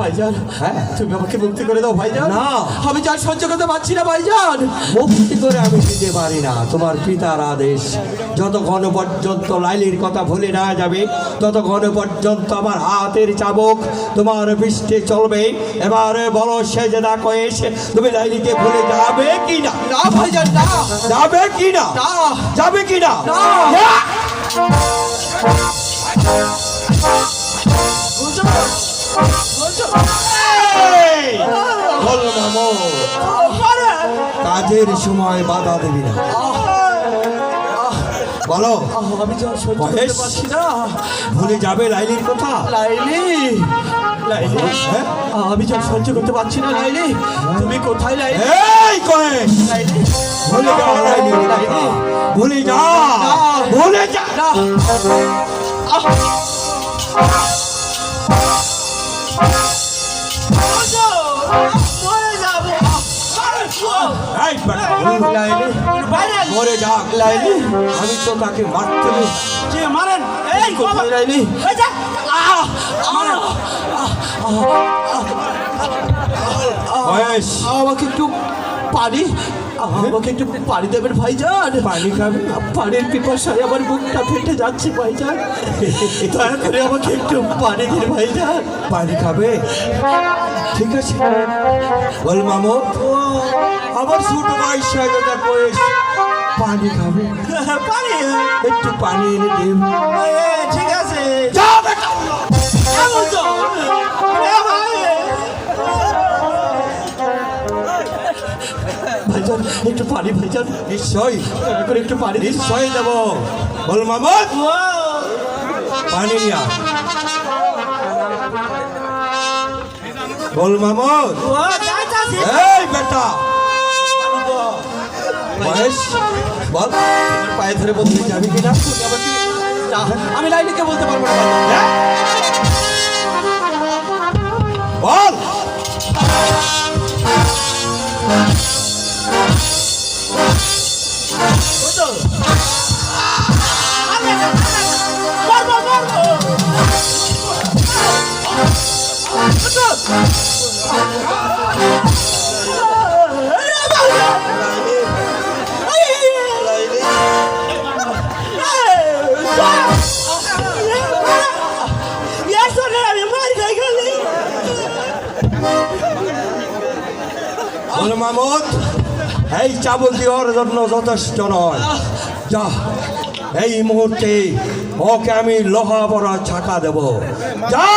ভাইজান। হ্যাঁ। তুমি আমাকে মুক্তি করে দাও ভাইজান। না। আমি যার সহ্য করতে পারছি না ভাইজান। মুক্তি করে আমি দিতে পারি না। তোমার পিতার আদেশ যতক্ষণ পর্যন্ত লাইলির কথা ভুলে না যাবে ততক্ষণ পর্যন্ত আমার হাতের চাবক তোমার পৃষ্ঠে চলবে। এবার বলো সে যে না কয়েস তুমি লাইলিকে ভুলে যাবে কি না? না ভাইজান না। যাবে কি না? না। যাবে কি না? না। কাজের সময় বাধা দেবি না। বলো আমি যার সহ্য করতে পারছি না ভুলে যাবে লাইলির কথা? লাইলি লাইলি হ্যাঁ? আমি যার সহ্য করতে পারছি না লাইলি। তুমি কোথায় লাইলি? এই কয়েস লাইলি। ভুলে যা লাইলির কথা। ভুলে যা ভুলে যা! না। আহ! বুঝো! মরে যাক লাইলি আমি তো তাকে মারতে যে মারেন এই কোথায় লাইলি আমাকে একটু পানি আমাকে একটু পানি দেবেন ভাইজান? পানি খাবে? পানির পিপাসায় আমার মুখটা ফেটে যাচ্ছে ভাইজান। দয়া করে আমাকে একটু পানি দিন ভাইজান। পানি খাবে? ঠিক আছে। বল মামো। আমার ছোট ভাই সাহেবটা কয়েস পানি খাবে? পানি? একটু পানি এনে দেব ঠিক আছে। যা বেটা! একটু পানি ভাইজান নিশ্চয়ই। দয়া করে একটু পানি দিন। নিশ্চয়ই দেব। বল মামদ পানি নিয়া বল মামদ এই বেটা। মহেশ বল। পায়ে ধরে বলতে যাবি কিনা আমি লাইলিকে বলতে পারব না? বল। এই চাবল দেওয়ার জন্য যথেষ্ট নয়। যা, এই মুহূর্তে ওকে আমি লোহা বড় ছাকা দেব। যা!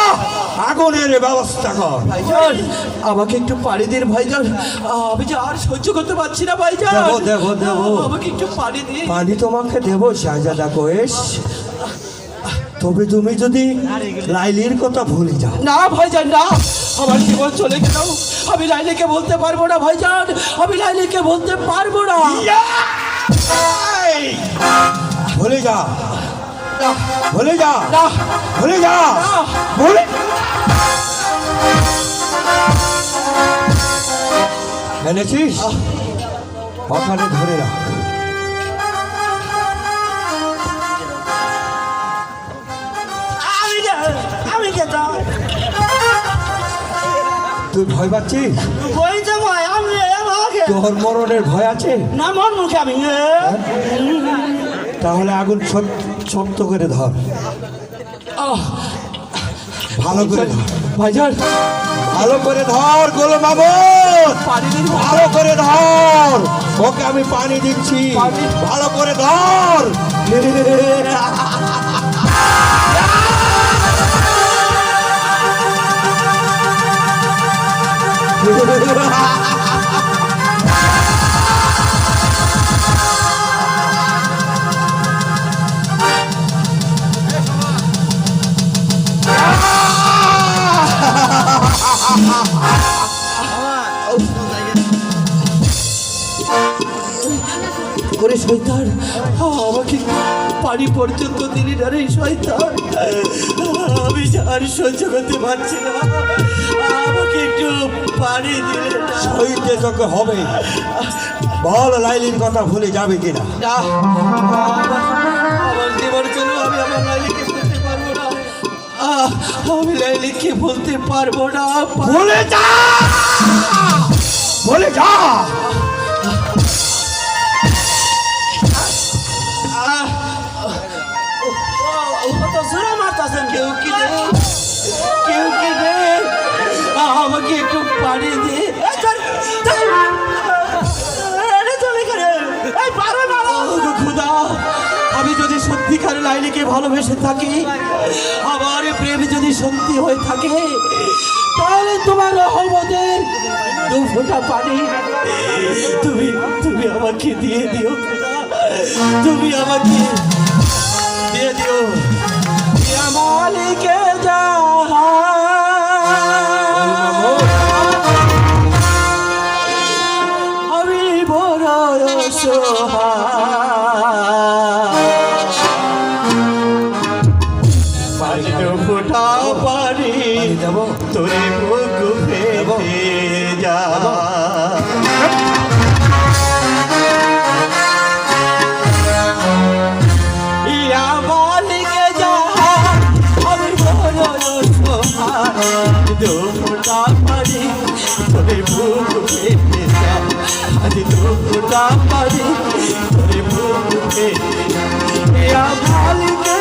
আগুনের ব্যবস্থা কর। ভাইজান আমাকে একটু পানি দিন ভাইজান। আমি যে আর সহ্য করতে পারছি না ভাইজান। দেবো, দেবো, দেবো। আমাকে একটু পানি দিন। পানি তোমাকে দেব শাহজাদা কোয়েশ তবে তুমি যদি লাইলির কথা ভুলে যাও। না ভাইজান না। আমার জীবন চলে গেল। আমি লাইলিকে বলতে পারব না ভাইজান। আমি লাইলিকে বলতে পারব না। ভুলে যা ভুলে যা ভুলে যা এনেছিস? ওখানে ধরে রাখ। তুই ভয় পাচ্ছিস? তোর মরণের ভয় আছে? না মন মুখে আমি তাহলে আগুন শক্ত- করে ধর। ভালো করে ধর। ভাইজান। ভালো করে ধর গোলো বাবু ভালো করে ধর। ওকে আমি পানি দিচ্ছি। ভালো করে ধর। করে শয়তান। আমাকে পানি পর্যন্ত দিলি না রে শয়তান। আমি আর সহ্য করতে পারছি না। আমাকে একটু পানি দিলে। সইতে তোকে হবে বল লাইলির কথা ভুলে যাবে কিনা? আমার- আমার জীবন কেন আমি আমার লাইলিকে বলতে পারব না। আমি লাইলিকে বলতে পারব না। বলে যা! বলে যা! ভালোবেসে থাকি, আমার প্রেম যদি সত্যি হয়ে থাকে, তাহলে তোমার রহমতের দু ফোঁটা পানি তুমি তুমি আমাকে দিয়ে দিও তুমি আমাকে দিয়ে দিও। মালিকে জাহান তোরে বুক ফেটে যা। মালিকে যাহা আমি বড় অসহায় দু ফোটা পারি তোরে বুক ফেটে যা। আজ দু ফোটা পারি তোরে বুক ফেটে ইয়া মালিকে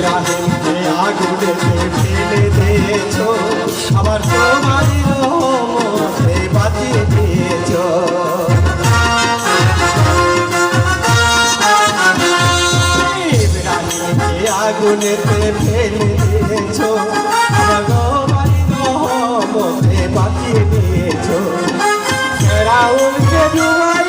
ইব্রাহিমকে আগুনে ফেলে দিয়েছ। আবার তোমারই রহমতে বাঁচিয়ে দিয়েছ আগুনেতে ফেলে দিয়েছ তোমারই রহমতে বাঁচিয়ে ডুবা